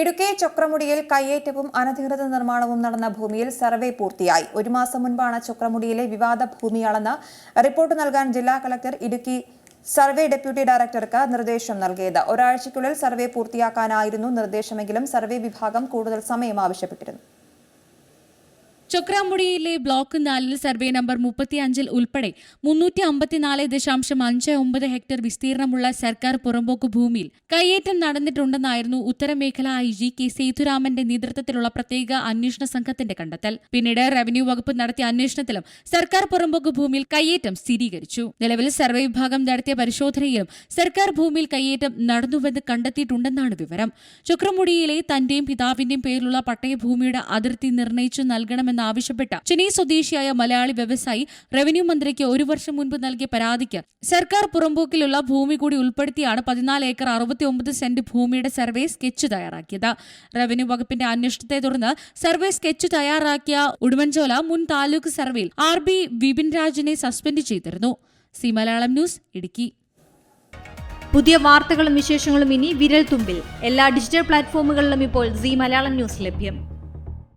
ഇടുക്കി ചക്രമുടിയിൽ കയ്യേറ്റവും അനധികൃത നിർമ്മാണവും നടന്ന ഭൂമിയിൽ സർവേ പൂർത്തിയായി. ഒരു മാസം മുൻപാണ് ചക്രമുടിയിലെ വിവാദ ഭൂമിയാണെന്ന് റിപ്പോർട്ട് നൽകാൻ ജില്ലാ കളക്ടർ ഇടുക്കി സർവേ ഡെപ്യൂട്ടി ഡയറക്ടർക്ക് നിർദ്ദേശം നൽകിയത്. ഒരാഴ്ചയ്ക്കുള്ളിൽ സർവേ പൂർത്തിയാക്കാനായിരുന്നു നിർദ്ദേശമെങ്കിലും സർവേ വിഭാഗം കൂടുതൽ സമയം ആവശ്യപ്പെട്ടിരുന്നു. ചൊക്രാമുടിയിലെ ബ്ലോക്ക് നാലിൽ സർവേ നമ്പർ മുപ്പത്തി അഞ്ചിൽ ഉൾപ്പെടെ മുന്നൂറ്റി അമ്പത്തിനാല് ദശാംശം അഞ്ച് ഒമ്പത് ഹെക്ടർ വിസ്തീർണമുള്ള സർക്കാർ പുറമ്പോക്ക് ഭൂമിയിൽ കയ്യേറ്റം നടന്നിട്ടുണ്ടെന്നായിരുന്നു ഉത്തരമേഖല ഐ ജി കെ സേതുരാമന്റെ നേതൃത്വത്തിലുള്ള പ്രത്യേക അന്വേഷണ സംഘത്തിന്റെ കണ്ടെത്തൽ. പിന്നീട് റവന്യൂ വകുപ്പ് നടത്തിയ അന്വേഷണത്തിലും സർക്കാർ പുറമ്പോക്ക് ഭൂമിയിൽ കയ്യേറ്റം സ്ഥിരീകരിച്ചു. നിലവിൽ സർവേ വിഭാഗം നടത്തിയ പരിശോധനയിലും സർക്കാർ ഭൂമിയിൽ കയ്യേറ്റം നടന്നുവെന്ന് കണ്ടെത്തിയിട്ടുണ്ടെന്നാണ് വിവരം. ചുക്രമുടിയിലെ തന്റെയും പിതാവിന്റെയും പേരിലുള്ള പട്ടയഭൂമിയുടെ അതിർത്തി നിർണയിച്ചു നൽകണമെന്നാവശ്യപ്പെട്ട ചെന്നൈ സ്വദേശിയായ മലയാളി വ്യവസായി റവന്യൂ മന്ത്രിക്ക് ഒരു വർഷം മുൻപ് നൽകിയ പരാതിക്ക് സർക്കാർ പുറമ്പോക്കിലുള്ള ഭൂമി കൂടി ഉൾപ്പെടുത്തിയാണ് പതിനാല് ഏക്കർ അറുപത്തി ഒമ്പത് സെന്റ് ഭൂമിയുടെ സർവേ സ്കെച്ച് തയ്യാറാക്കിയത്. റവന്യൂ വകുപ്പിന്റെ അന്വേഷണത്തെ തുടർന്ന് സർവേ സ്കെച്ച് തയ്യാറാക്കിയ ഉടുമൻചോല മുൻ താലൂക്ക് സർവേയിൽ ആർ ബി വിപിൻ രാജിനെ സസ്പെൻഡ് ചെയ്തിരുന്നു. C Malayalam news Idukki. പുതിയ വാർത്തകളും വിശേഷങ്ങളും ഇനി വിരൽ തുമ്പിൽ എല്ലാ ഡിജിറ്റൽ പ്ലാറ്റ്ഫോമുകളിലും ഇപ്പോൾ സി മലയാളം ന്യൂസ് ലഭ്യം.